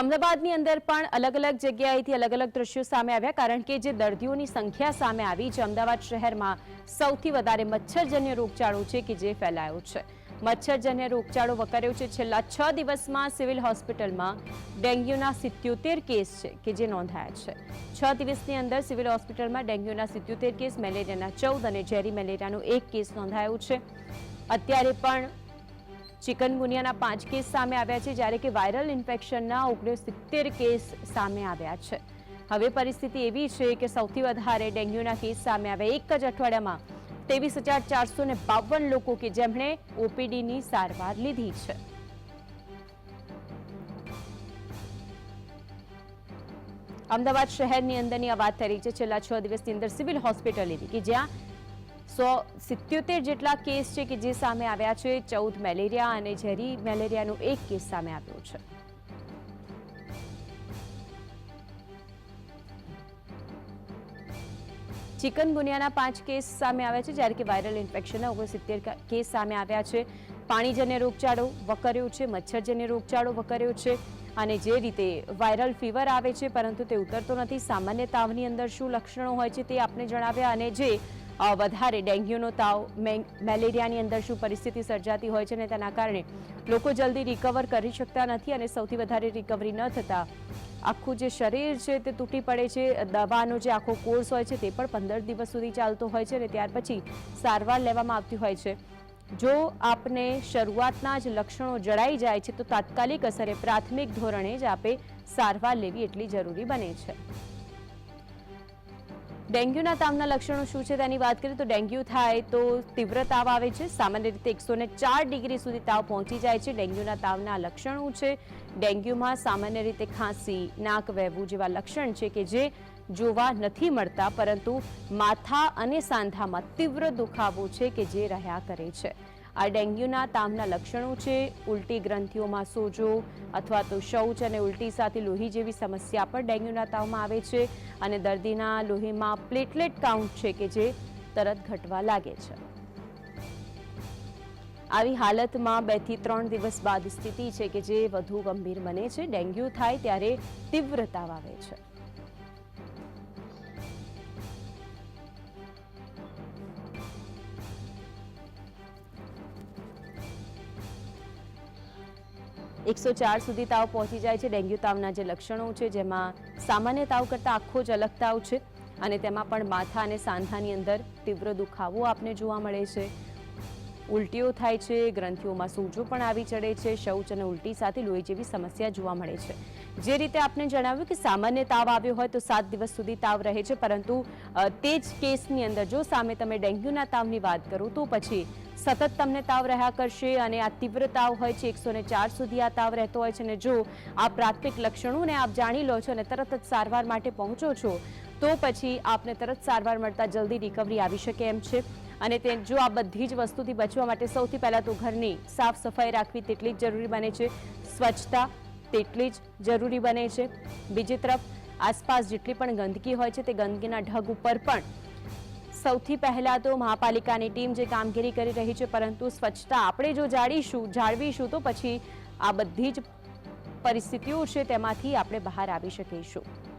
અમદાવાદની અંદર પણ અલગ અલગ જગ્યાએથી અલગ અલગ દ્રશ્યો સામે આવ્યા, કારણ કે જે દર્દીઓની સંખ્યા સામે આવી છે, અમદાવાદ શહેરમાં સૌથી વધારે મચ્છરજન્ય રોગચાળો છે કે જે ફેલાયો છે. મચ્છરજન્ય રોગચાળો વકર્યો છે. છેલ્લા છ દિવસમાં સિવિલ હોસ્પિટલમાં ડેન્ગ્યુના સિત્યોતેર કેસ છે કે જે નોંધાયા છે. છ દિવસની અંદર સિવિલ હોસ્પિટલમાં ડેન્ગ્યુના સિત્યોતેર કેસ, મેલેરિયાના ચૌદ અને ઝેરી મેલેરિયાનો એક કેસ નોંધાયો છે. અત્યારે પણ ચિકનગુનિયાના પાંચ કેસ સામે આવ્યા છે, જ્યારે કે વાયરલ ઇન્ફેક્શનના ઓગણસિત્તેર કેસ સામે આવ્યા છે. હવે પરિસ્થિતિ એવી છે કે સૌથી વધારે ડેન્ગ્યુના કેસ સામે આવ્યા એક જ અઠવાડિયામાં ત્રેવીસ હજાર ચારસો ને બાવન લોકો કે જેમણે ઓપીડીની સારવાર લીધી છે. અમદાવાદ શહેરની અંદરની આ વાત થઈ રહી છે. છેલ્લા છ દિવસની અંદર સિવિલ હોસ્પિટલ એવી કે જ્યાં સો સિત્યોતેર જેટલા કેસ છે કે જે સામે આવ્યા છે. ચૌદ મેલેરિયા અને ઝેરી મેલેરિયાનો એક કેસ સામે આવ્યો છે. ચિકનગુનિયાના પાંચ કેસ સામે આવ્યા છે, જ્યારે કે વાયરલ ઇન્ફેક્શનના ઓગણસિત્તેર કેસ સામે આવ્યા છે. પાણીજન્ય રોગચાળો વકર્યો છે, મચ્છરજન્ય રોગચાળો વકર્યો છે અને જે રીતે વાયરલ ફીવર આવે છે, પરંતુ તે ઉતરતો નથી. સામાન્ય તાવની અંદર શું લક્ષણો હોય છે તે આપને જણાવ્યા અને જે વધારે ડેન્ગ્યુનો તાવ મેલેરિયાની અંદર શું પરિસ્થિતિ સર્જાતી હોય છે અને તેના કારણે લોકો જલ્દી રિકવર કરી શકતા નથી અને સૌથી વધારે રિકવરી ન થતાં. આખું જે શરીર છે તે તૂટી પડે છે, દવાનો જે આખો કોર્સ હોય છે તે પણ પંદર દિવસ સુધી ચાલતો હોય છે અને ત્યાર પછી સારવાર લેવામાં આવતી હોય છે. જો આપને શરૂઆતના જ લક્ષણો જણાઈ જાય છે તો તાત્કાલિક અસરે પ્રાથમિક ધોરણે જ આપે સારવાર લેવી એટલી જરૂરી બને છે. ડેન્ગ્યુના તાવના લક્ષણો શું છે તેની વાત કરીએ તો ડેન્ગ્યુ થાય તો તીવ્ર તાવ આવે છે. સામાન્ય રીતે એકસો ચાર ડિગ્રી સુધી તાવ પહોંચી જાય છે. ડેન્ગ્યુના તાવના લક્ષણો છે? ડેન્ગ્યુમાં સામાન્ય રીતે ખાંસી, નાક વહેવું જેવા લક્ષણ છે કે જે જોવા નથી મળતા, પરંતુ માથા અને સાંધામાં તીવ્ર દુખાવો છે કે જે રહ્યા કરે છે. આ ડેન્ગ્યુના તાવના લક્ષણો છે. ઉલટી ગ્રંથિઓમાં સોજો અથવા તો શૌચ અને ઉલટી સાથે લોહી જેવી સમસ્યા પણ ડેન્ગ્યુના તાવમાં આવે છે અને દર્દીના લોહીમાં પ્લેટલેટ કાઉન્ટ છે કે જે તરત ઘટવા લાગે છે. આવી હાલતમાં બેથી ત્રણ દિવસ બાદ સ્થિતિ છે કે જે વધુ ગંભીર બને છે. ડેન્ગ્યુ થાય ત્યારે તીવ્ર તાવ આવે છે. એકસો ચાર સુધી તાવ પહોંચી જાય છે. ડેન્ગ્યુ તાવના જે લક્ષણો છે, જેમાં સામાન્ય તાવ કરતાં આખો જ અલગ તાવ છે. અને તેમાં પણ માથા અને સાંધાની અંદર તીવ્ર દુખાવો આપને જોવા મળે છે. ઉલટીઓ થાય છે, ગ્રંથિઓમાં સૂજો પણ આવી ચડે છે, શૌચ અને ઉલટી સાથે લોહી જેવી સમસ્યા જોવા મળે છે. જે રીતે આપને જણાવ્યું કે સામાન્ય તાવ આવ્યો હોય તો સાત દિવસ સુધી તાવ રહે છે, પરંતુ તે જ કેસની અંદર જો સામે તમે ડેન્ગ્યુના તાવની વાત કરો, તો પછી સતત તમને તાવ રહ્યા કરશે અને આ તીવ્ર તાવ હોય છે, એકસો ચાર સુધી આ તાવ રહેતો હોય છે અને જો આ પ્રાથમિક લક્ષણોને આપ જાણી લો છો અને તરત જ સારવાર માટે પહોંચો છો તો પછી આપને તરત સારવાર મળતા જલ્દી રિકવરી આવી શકે એમ છે. અને તે જો આ બધી જ વસ્તુથી બચવા માટે સૌથી પહેલાં તો ઘરની સાફ સફાઈ રાખવી તેટલી જ જરૂરી બને છે. સ્વચ્છતા તેટલી જ જરૂરી બને છે. બીજી તરફ, આસપાસ જેટલી પણ ગંદકી હોય છે તે ગંદકીના ઢગ ઉપર પણ. સૌથી પહેલાં તો મહાપાલિકાની ટીમ જે કામગીરી કરી રહી છે પરંતુ સ્વચ્છતા આપણે જો જાળીશું, જાળવીશું તો પછી આ બધી જ પરિસ્થિતિઓ છે તેમાંથી આપણે બહાર આવી શકીશું.